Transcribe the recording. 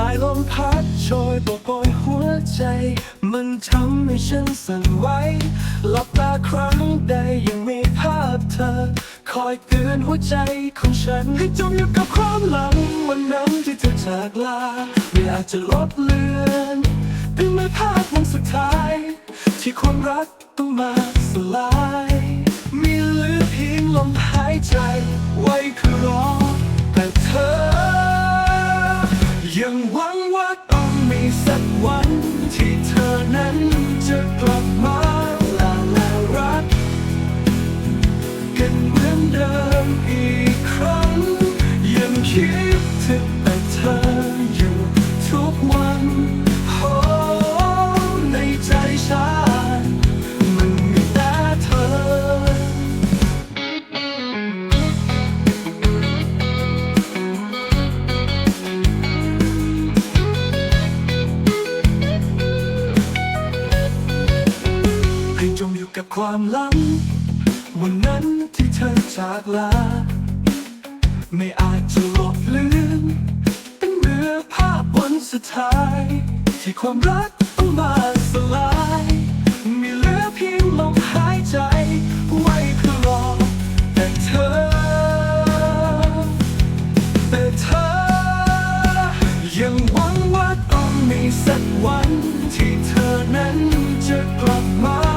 สายลมพัดโชยโปรยหัวใจ มันทำให้ฉันสั่นไหวหลับตาครั้งใดยังมีภาพเธอ คอยเตือนหัวใจของฉัน ให้จมอยู่กับความหลัง วันนั้นที่เธอจากลา ไม่อาจจะลดเลือนเป็นเมื่อภาพวันสุดท้าย ที่ความรักต้องมาสลาย มีเหลือเพียงลมหายใจ ไว้เพื่อรอ ยังหวังว่าต้องมีสักวันที่เธอนั้นจะกลับมาลาลารักกันเหมือนเดิมอีกครั้งยังคิด จมอยู่กับความหลังวันนั้นที่เธอจากลา ไม่อาจจะลบลืมเป็นเมื่อภาพวันสุดท้าย ที่ความรักต้องมาสลาย มีเหลือเพียงลมหายใจ ไว้เพื่อรอแต่เธอ แต่เธอ ยังหวังว่าต้องมีสักวันที่เธอนั้นจะกลับมา